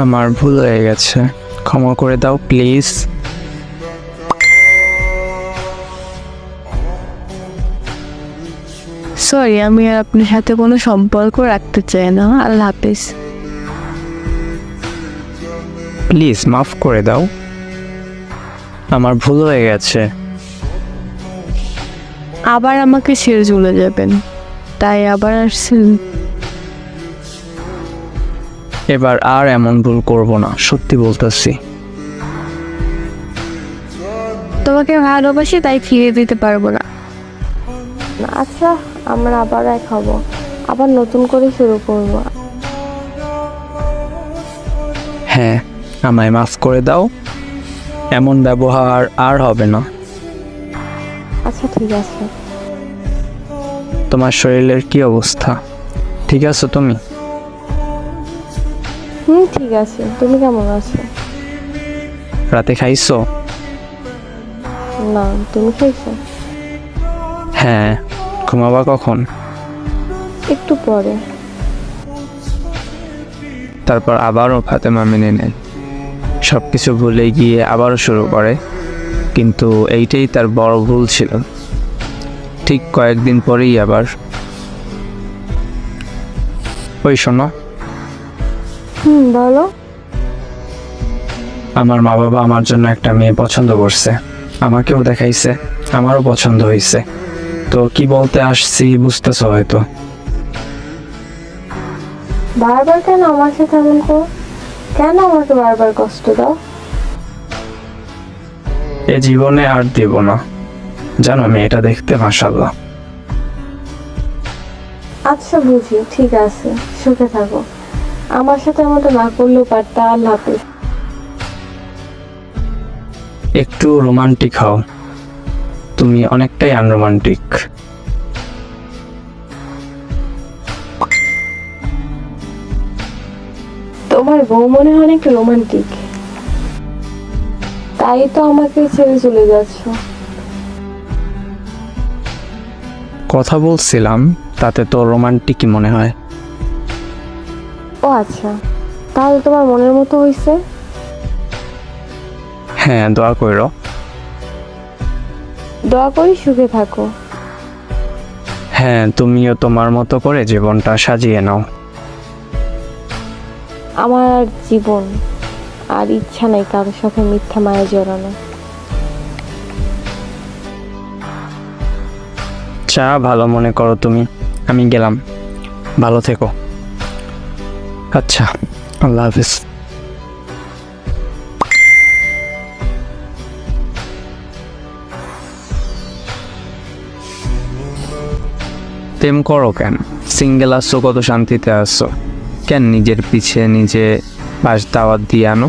আমার ভুল হয়ে গেছে। ক্ষমা করে দাও প্লিজ। সরি আমি আর আপনার সাথে কোনো সম্পর্ক রাখতে চাই না। আল্লাহ হাফিজ। প্লিজ মাফ করে দাও। আমার ভুল হয়ে গেছে। আবার আমাকে ছেড়ে চলে যাবেন। তাই আবার আসছেন। এবার আর এমন ভুল করব না সত্যি বলতেছি। তোমাকে ভালোবাসি তাই ফিরে দিতে পারব না। আচ্ছা আমরা আবার এক হব। আবার নতুন করে শুরু করব। হ্যাঁ আমায় মাফ করে দাও। এমন ব্যবহার আর হবে না। আচ্ছা ঠিক আছে। তোমার শরীরের কি অবস্থা? ঠিক আছো তুমি? হুম ঠিক আছে। তুমি কেমন আছো? রাতে খাইছো? না তুমি খেয়েছো হ্যাঁ ঘুমাবা কখন? একটু পরে। তারপর আবারও ফাতেমা মেনে নেন সব কিছু ভুলে গিয়ে আবারও শুরু করে। কিন্তু এইটাই তার বড় ভুল ছিল। ঠিক কয়েকদিন পরেই আবার। ওই শোনো হুম বলো। আমার মা বাবা আমার জন্য একটা মেয়ে পছন্দ করছে। আমাকেও দেখাইছে আমারও পছন্দ হয়েছে তো কি বলতে আসছি বুঝতেছো হয়তো। বারবার কেন আমার সাথে এমন করো? কেন আমাকে বারবার কষ্ট দাও? এ জীবনে আর দেব না। জানো মেয়েটা দেখতে মাসাল্লাহ আচ্ছা বুঝি। ঠিক আছে সুখে থাকো। আমার সাথে এমনটা না করলেও পারতা আল্লাহ হাফিজ। একটু রোমান্টিক হও। তুমি অনেকটাই আনরোমান্টিক। তোমার বউ মনে হয় অনেক রোমান্টিক। তাই তো আমাকে ছেড়ে চলে যাচ্ছ। কথা বলছিলাম তাতে তো রোমান্টিকই মনে হয়। ও আচ্ছা। তাহলে তোমার মনের মতো হয়েছে হ্যাঁ দোয়া করো। দোয়া করি সুখে থাকো। হ্যাঁ তুমিও তোমার মতো করে জীবনটা সাজিয়ে নাও। আমার জীবন আর ইচ্ছা নাই কারোর সাথে মিথ্যা মায়া জড়ানো চা ভালো মনে করো তুমি আমি গেলাম। ভালো থেকো। আচ্ছা আল্লাহ হাফিজ। প্রেম করো কেন? সিঙ্গেল আসছো কত শান্তিতে আসছো কেন নিজের পিছে নিজে পাশ দাওয়াত দিয়ে আনো?